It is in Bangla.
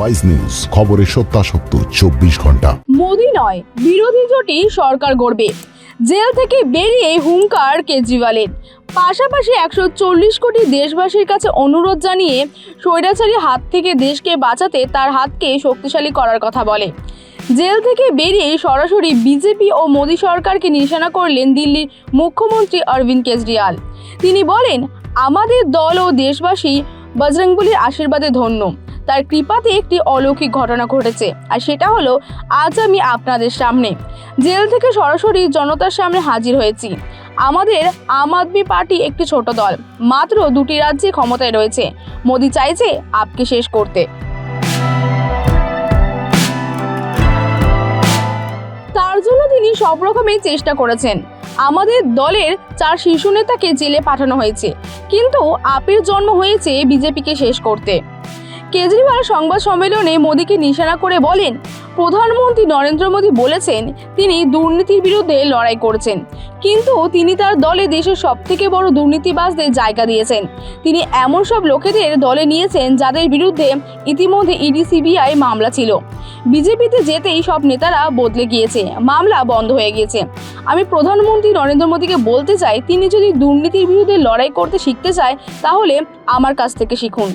ওয়াইজ নিউজ খবরের সত্যাসত্য, চব্বিশ ঘণ্টা। মোদি নয়, বিরোধী জোটই সরকার গড়বে। জেল থেকে বেরিয়ে হুঙ্কার কেজরিওয়ালের। পাশাপাশি একশো চল্লিশ কোটি দেশবাসীর কাছে অনুরোধ জানিয়ে স্বৈরাচারী হাত থেকে দেশকে বাঁচাতে তার হাতকে শক্তিশালী করার কথা বলে। জেল থেকে বেরিয়ে সরাসরি বিজেপি ও মোদী সরকারকে নিশানা করলেন দিল্লির মুখ্যমন্ত্রী অরবিন্দ কেজরিওয়াল। তিনি বলেন, আমাদের দল ও দেশবাসী বজরংবলির আশীর্বাদে ধন্য। তার কৃপাতে একটি অলৌকিক ঘটনা ঘটেছে। আর সেটা হলো, আজ আমি আপনাদের সামনে। জেল থেকে সরাসরি জনতার সামনে হাজির হয়েছি। আমাদের আম আদমি পার্টি একটি ছোট দল। মাত্র দুটি রাজ্যে ক্ষমতায় রয়েছে। মোদি চাইছে আপকে শেষ করতে। তার জন্য তিনি সব রকমের চেষ্টা করেছেন। আমাদের দলের চার শীর্ষ নেতাকে জেলে পাঠানো হয়েছে। কিন্তু আপের জন্ম হয়েছে বিজেপিকে শেষ করতে। কেজরিওয়াল সংবাদ সম্মেলনে মোদীকে নিশানা করে বলেন, প্রধানমন্ত্রী নরেন্দ্র মোদী বলেছেন, তিনি দুর্নীতির বিরুদ্ধে লড়াই করছেন। কিন্তু তিনি তার দলে দেশের সবথেকে বড় দুর্নীতিবাজদের জায়গা দিয়েছেন। তিনি এমন সব লোকেদের দলে নিয়েছেন যাদের বিরুদ্ধে ইতিমধ্যে ইডি, সিবিআই মামলা ছিল। বিজেপিতে যেতেই সব নেতারা বদলে গিয়েছে, মামলা বন্ধ হয়ে গিয়েছে। আমি প্রধানমন্ত্রী নরেন্দ্র মোদীকে বলতে চাই, তিনি যদি দুর্নীতির বিরুদ্ধে লড়াই করতে শিখতে চায়, তাহলে আমার কাছ থেকে শিখুন।